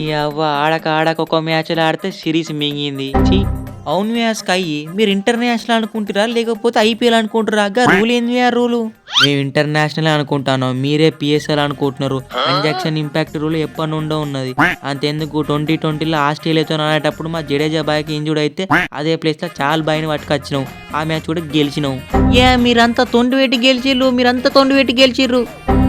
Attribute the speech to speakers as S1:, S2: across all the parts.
S1: ఈ అవ్వ ఆడక ఆడక ఒక మ్యాచ్లు ఆడితే సిరీస్ మింగింది. ఛీ. అవును వ్యాస్ కయ్యి మీరు ఇంటర్నేషనల్ అనుకుంటారా? లేకపోతే ఐపీఎల్ అనుకుంటారా? గా రూల్ ఏంది ఆ రూలు? మేము ఇంటర్నేషనల్ అనుకుంటాను మీరే పిఎస్ఎల్ అనుకుంటున్నారు. ట్రాన్సాక్షన్ ఇంపాక్ట్ రూల్ ఎప్పటి నుండో ఉన్నది. అంతెందుకు? ట్వంటీ ట్వంటీలో ఆస్ట్రేలియాతో ఆడేటప్పుడు మా జడేజా బాయ్కి ఇంజుడ్ అయితే అదే ప్లేస్లో చాలా బాయ్ని పట్టుకొచ్చినావు ఆ మ్యాచ్ కూడా గెలిచినావు ఏ మీరంతా తొండి పెట్టి గెలిచిర్రు? మీరంతా తొండి పెట్టి గెలిచిర్రు?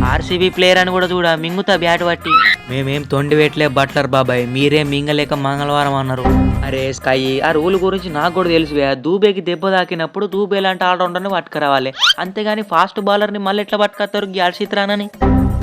S1: ఆర్సీబీ ప్లేయర్ అని కూడా చూడ మింగుతా బ్యాట్ పట్టి. మేమేం తొండి పెట్టలే బట్లర్ బాబాయ్ మీరే మింగలేక మంగళవారం అన్నారు. అరే స్కై ఆ రూల్ గురించి నాకు కూడా తెలుసు. దూబేకి దెబ్బ తాకినప్పుడు దూబే లాంటి ఆల్రౌండర్ని పట్టుకురావాలి. అంతేగాని ఫాస్ట్ బౌలర్ని మళ్ళీ ఎట్లా పట్టుకొస్తారు గ్యాడ్సిత్రానని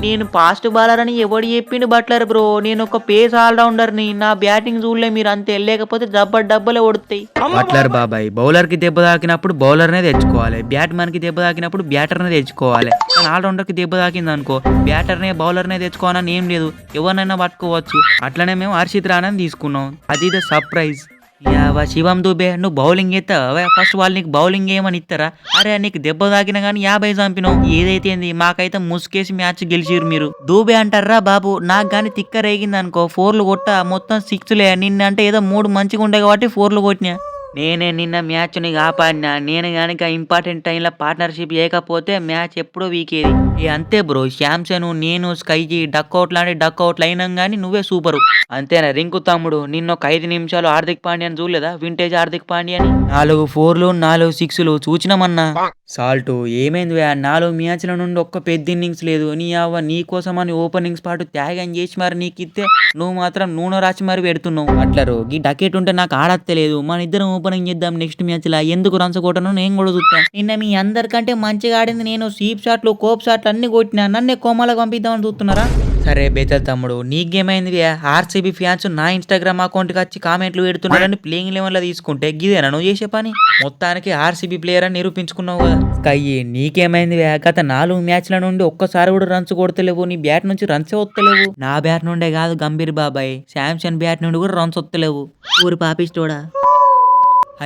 S1: నేను ఫాస్ట్ బౌలర్ అని ఎవడు చెప్పిండు బట్లర్ బ్రో నేను ఒక పేస్ ఆల్రౌండర్ని నా. బ్యాటింగ్ చూడలే మీరు అంతే. వెళ్ళలేకపోతే డబ్బ డబ్బలే ఓడుతాయి బట్లర్ బాబాయ్ బౌలర్కి దెబ్బ తాకినప్పుడు బౌలర్నే తెచ్చుకోవాలి. బ్యాట్మెన్కి దెబ్బ తాకినప్పుడు బ్యాటర్నే తెచ్చుకోవాలి. ఆల్రౌండర్కి దెబ్బ తాకింది అనుకో బ్యాటర్నే బౌలర్నే తెచ్చుకోవాలని ఏం లేదు. ఎవరినైనా పట్టుకోవచ్చు. అట్లనే మేము హర్షిత్ రాణని తీసుకున్నాం. అది ద సర్ప్రైజ్ యావా శివం దుబే నువ్వు బౌలింగ్ ఎత్తావా? ఫస్ట్ వాళ్ళు నీకు బౌలింగ్ ఏమని ఇస్తారా? అరే నీకు దెబ్బ తాకినా కానీ యాభై చంపినావు. ఏదైతే ఏంది మాకైతే ముసుకేసి మ్యాచ్ గెలిచిరు మీరు. దూబే అంటారా బాబు? నాకు కానీ తిక్క రేగింది అనుకో ఫోర్లు కొట్ట మొత్తం సిక్స్లే నిన్న అంటే ఏదో మూడు మంచిగా ఉండే కాబట్టి ఫోర్లు కొట్టినా. నేనే నిన్న మ్యాచ్ని కాపాడినా. నేను కనుక ఇంపార్టెంట్ టైంలో పార్ట్నర్షిప్ చేయకపోతే మ్యాచ్ ఎప్పుడో వీకేది. ఏ అంతే బ్రో శాంసన్ నేను స్కైజీ డక్అవుట్ లాంటి డక్అవుట్లు అయినాం కానీ నువ్వే సూపరు. అంతేనా రింకు తమ్ముడు నిన్న ఒక ఐదు నిమిషాలు హార్దిక్ పాండ్యాని చూడలేదా? వింటేజ్ హార్దిక్ పాండ్యాని? నాలుగు ఫోర్లు నాలుగు సిక్స్లు చూచినామన్నా. సాల్ట్ ఏమైంది నాలుగు మ్యాచ్ల నుండి ఒక్క పెద్ద ఇన్నింగ్స్ లేదు. నీ అవ్వ నీ కోసం అని ఓపెనింగ్స్ పాటు త్యాగం చేసి మరి నీకు ఇస్తే నువ్వు మాత్రం నూనె రాసి మరి పెడుతున్నావు. అట్లరు ఈ డకెట్ ఉంటే నాకు ఆడత్తలేదు. మన ఇద్దరం ఓపెనింగ్ చేద్దాం నెక్స్ట్ మ్యాచ్ లా ఎందుకు రన్స్ కొట్టను నేను కూడా చూస్తాను నిన్న మీ అందరికంటే మంచిగా ఆడింది నేను సీప్ షాట్లు కోప్ షాట్లు అన్ని కొట్టినా. నన్నే కోమాలకు పంపిద్దామని చూస్తున్నారా? సరే బేతల్ తమ్ముడు నీకేమైంది ఆర్సీబీ ఫ్యాన్స్ నా ఇన్స్టాగ్రామ్ అకౌంట్కి వచ్చి కామెంట్లు పెడుతున్నారని ప్లేయింగ్ లెవెన్లో తీసుకుంటే గిదేనా నువ్వు చేసే పని? మొత్తానికి ఆర్సీబీ ప్లేయర్ అని నిరూపించుకున్నావు కదా. కయ్యి నీకేమైంది గత నాలుగు మ్యాచ్ల నుండి ఒక్కసారి కూడా రన్స్ కొడతలేవు. నీ బ్యాట్ నుంచి రన్స్ వస్తలేవు. నా బ్యాట్ నుండే కాదు గంభీర్ బాబాయ్. శాంసంగ్ బ్యాట్ నుండి కూడా రన్స్ వస్తలేవు. ఊరి పాపిస్తోడా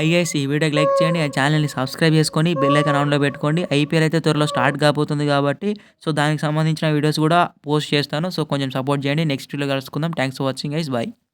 S1: ఐఎస్ ఈ వీడియోకి లైక్ చేయండి ఆ ఛానల్ని సబ్స్క్రైబ్ చేసుకొని బెల్ ఐకాన్ ఆన్లో పెట్టుకోండి. ఐపీఎల్ అయితే త్వరలో స్టార్ట్ కాబోతుంది కాబట్టి సో దానికి సంబంధించిన వీడియోస్ కూడా పోస్ట్ చేస్తాను. సో కొంచెం సపోర్ట్ చేయండి. నెక్స్ట్ వీడియో కలుసుకుందాం. Thanks for watching ice boy